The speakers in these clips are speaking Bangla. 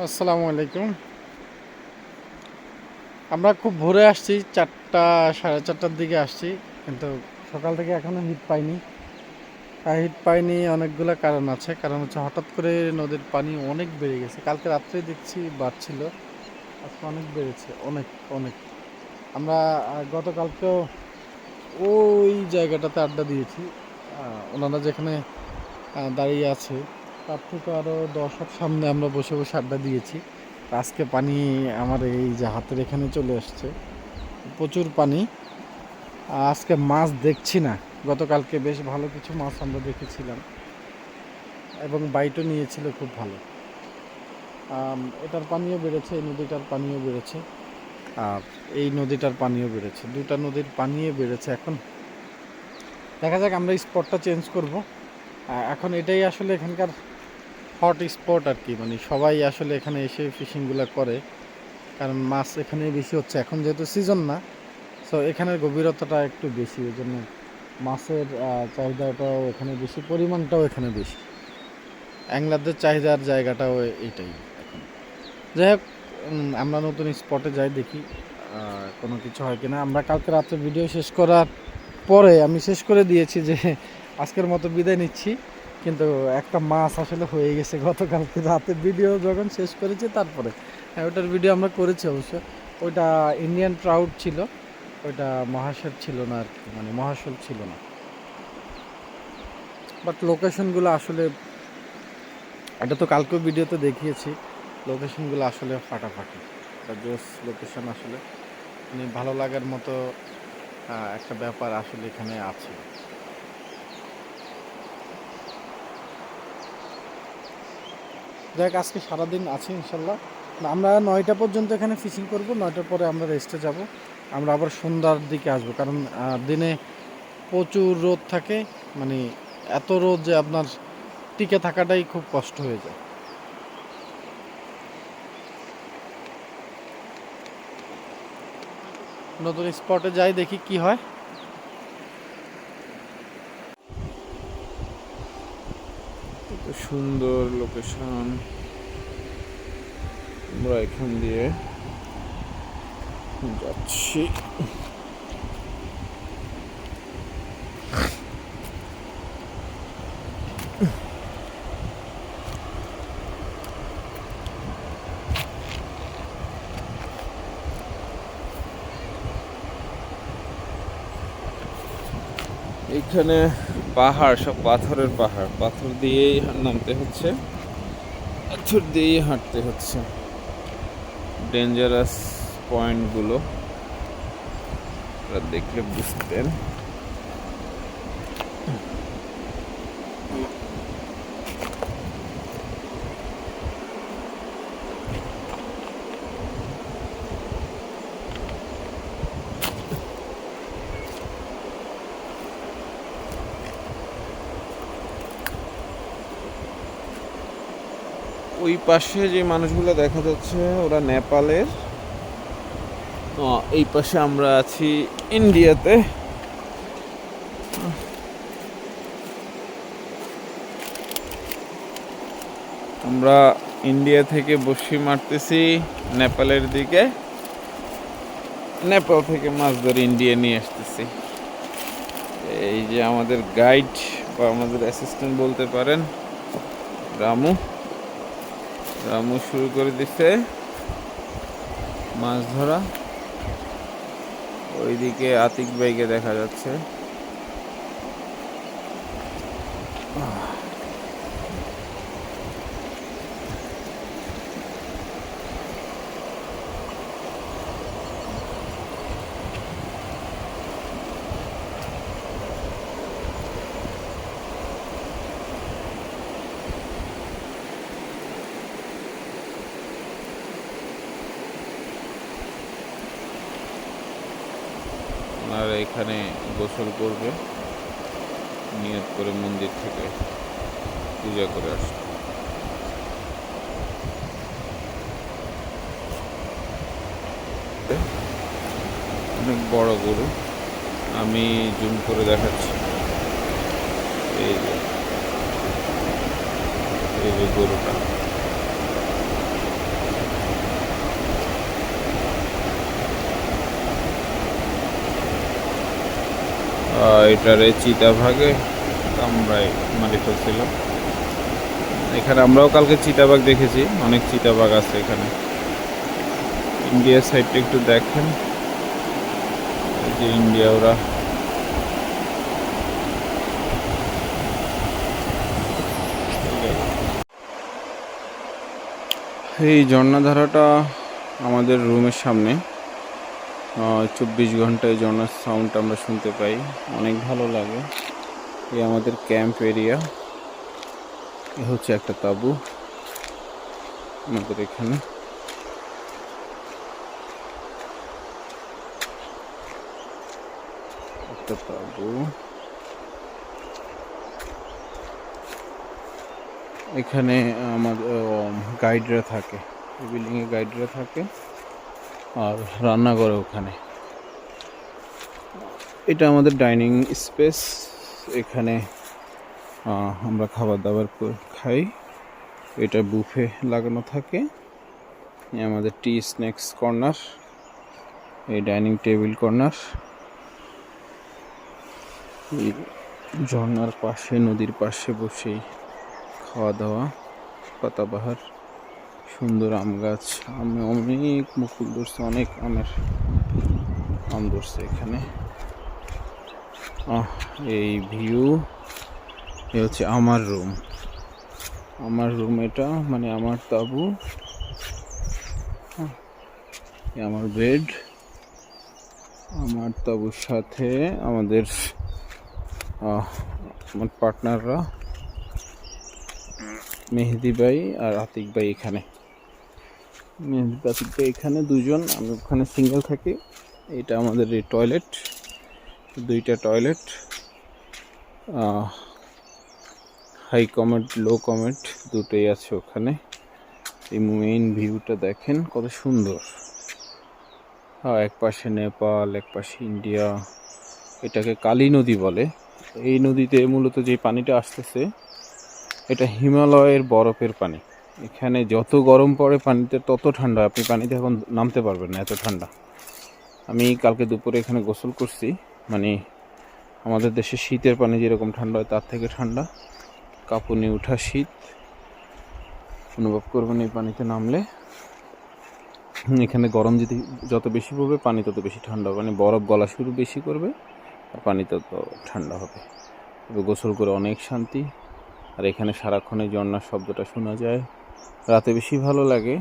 আসসালামু আলাইকুম। আমরা খুব ভোরে আসছি, চারটা, সাড়ে চারটার দিকে আসছি, কিন্তু সকাল থেকে এখনও হিট পাইনি। আর হিট পাইনি অনেকগুলো কারণ আছে। কারণ হচ্ছে হঠাৎ করে নদীর পানি অনেক বেড়ে গেছে। কালকে রাত্রে দেখছি বাড়ছিল, আজকে অনেক বেড়েছে, অনেক অনেক। আমরা গতকালকেও ওই জায়গাটাতে আড্ডা দিয়েছি। ওনারা যেখানে দাঁড়িয়ে আছে তার থেকে আরও দশ হাত সামনে আমরা বসে বসে আড্ডা দিয়েছি। আজকে পানি আমার এই যে হাতের এখানে চলে আসছে প্রচুর পানি। আজকে মাছ দেখছি না। গতকালকে বেশ ভালো কিছু মাছ আমরা দেখেছিলাম। এবং বাইটও নিয়েছিল খুব ভালো। এটার পানিও বেড়েছে, এই নদীটার পানিও বেড়েছে। আর এই নদীটার পানিও বেড়েছে। দুটা নদীর পানিও বেড়েছে এখন। দেখা যাক, আমরা স্পটটা চেঞ্জ করব। এখন এটাই আসলে এখানকার হট স্পট আর কি মানে সবাই আসলে এখানে এসে ফিশিংগুলো করে। কারণ মাছ এখানে বেশি হচ্ছে, এখন যেহেতু সিজন না সো এখানের গভীরতাটা একটু বেশি, ওই জন্য মাছের চাহিদাটাও এখানে বেশি, পরিমাণটাও এখানে বেশি। অ্যাংলারদের চাহিদার জায়গাটাও এইটাই এখন। যাই হোক আমরা নতুন স্পটে যাই দেখি কোনো কিছু হয় কিনা। আমরা কালকে রাত্রে ভিডিও শেষ করার পরে আমি শেষ করে দিয়েছি যে আজকের মতো বিদায় নিচ্ছি। কিন্তু একটা মাছ আসলে হয়ে গেছে গতকালকে রাতে। ভিডিও যখন শেষ করেছি তারপরে। হ্যাঁ ওটার ভিডিও আমরা করেছি অবশ্য। ওইটা ইন্ডিয়ান ট্রাউট ছিল। ওইটা মহাশোল ছিল না আর কি মানে মহাশোল ছিল না। বাট লোকেশনগুলো আসলে, এটা তো কালকেও ভিডিওতে দেখিয়েছি। লোকেশনগুলো আসলে ফাটাফাটি। এটা জোস লোকেশন আসলে। মানে ভালো লাগার মতো একটা ব্যাপার আসলে এখানে আছে। দেখ, আজকে সারাদিন আছি ইনশাল্লাহ। আমরা নয়টা পর্যন্ত এখানে ফিশিং করব, নয়টার পরে আমরা রেস্টে যাব। আমরা আবার সন্ধ্যার দিকে আসব, কারণ দিনে প্রচুর রোদ থাকে মানে এত রোদ যে আপনার টিকে থাকাটাই খুব কষ্ট হয়ে যায়। নতুন স্পটে যাই দেখি কি হয় কত সুন্দর লোকেশন আমরা এখান দিয়ে যাচ্ছি। এইখানে পাহাড়, সব পাথরের পাহাড়। পাথর দিয়েই নামতে হচ্ছে, পাথর দিয়েই হাঁটতে হচ্ছে। ডেঞ্জারাস পয়েন্টগুলো দেখলে বুঝতেন। ওই পাশে যে মানুষগুলো দেখা যাচ্ছে, ওরা নেপালের। এই পাশে আমরা আছি ইন্ডিয়াতে। আমরা ইন্ডিয়া থেকে বসি মারতেছি নেপালের দিকে। নেপাল থেকে মাছ ধরে ইন্ডিয়া নিয়ে আসতেছি। এই যে আমাদের গাইড বা আমাদের অ্যাসিস্ট্যান্ট বলতে পারেন, রামু। রামু শুরু করে দিছে। মাছ ধরা। ওইদিকে আতিক ভাইকে দেখা যাচ্ছে। ওনারা এখানে গোসল করবে। নিয়ত করে মন্দির থেকে পূজা করে আসবে। অনেক বড় গরু। আমি জুম করে দেখাচ্ছি। এই যে এই যে গরুটা আহ, এটারে চিতাভাগে কামড়ায় মারি ফেলছিল এখানে আমরাও কালকে চিতাবাঘ দেখেছি, অনেক চিতাবাঘ আছে এখানে। ইন্ডিয়ার সাইডটা একটু দেখেন। এই যে ইন্ডিয়া ওরা। এই ঝর্ণাধারাটা আমাদের রুমের সামনে। চব্বিশ ঘন্টায় ঝর্ণার সাউন্ড আমরা শুনতে পাই। অনেক ভালো লাগে। এই আমাদের ক্যাম্প এরিয়া এ হচ্ছে একটা তাবু। আমাদের এখানে। একটা তাবু। এখানে আমাদের গাইডরা থাকে। এই বিল্ডিংয়ে গাইডরা থাকে। আর রান্না করে ওখানে। এটা আমাদের ডাইনিং স্পেস। এখানে আমরা খাবার দাবার খাই। এটা বুফে লাগানো থাকে। আমাদের টি স্ন্যাক্স কর্নার। এই ডাইনিং টেবিল কর্নার। এই ঝর্নার পাশে, নদীর পাশে বসেই খাওয়া দাওয়া পাতাবাহার। সুন্দর আম গাছ আমি অনেক মুকুল ধরছে অনেক আমের আম ধরছে এখানে। আহ, এই ভিউ এ হচ্ছে আমার রুম আমার রুম এটা মানে আমার তাবু। আমার বেড আমার তাবুর সাথে আমাদের আমার পার্টনাররা মেহেদি ভাই আর আতিক ভাই এখানে। এখানে দুজন আমি ওখানে সিঙ্গেল থাকি। এটা আমাদের এই টয়লেট দুইটা toilet high commode low commode দুটোই আছে ওখানে। এই মেইন ভিউটা দেখেন কত সুন্দর। এক পাশে নেপাল, এক পাশে ইন্ডিয়া, এটাকে কালী নদী বলে। এই নদীতে মূলত যে পানিটা আসতেছে, এটা হিমালয়ের বরফের পানি। এখানে যত গরম পড়ে পানিতে, তত ঠান্ডা। আপনি পানিতে এখন নামতে পারবেন না, এত ঠান্ডা। আমি কালকে দুপুরে এখানে গোসল করছি। মানে আমাদের দেশে শীতের পানি যেরকম ঠান্ডা হয়, তার থেকে ঠান্ডা। কাঁপুনি ওঠা শীত। অনুভব করবেন এই পানিতে নামলে। এখানে গরম যদি যত বেশি পড়বে, পানি তত বেশি ঠান্ডা হবে। মানে বরফ গলা শুরু বেশি করবে, আর পানি তত ঠান্ডা হবে। তবে গোসল করে অনেক শান্তি। আর এখানে সারাক্ষণ ঝর্ণার শব্দটা শোনা যায়। রাতে বেশি ভালো লাগে।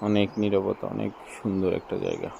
অনেক নিরবতা অনেক সুন্দর একটা জায়গা।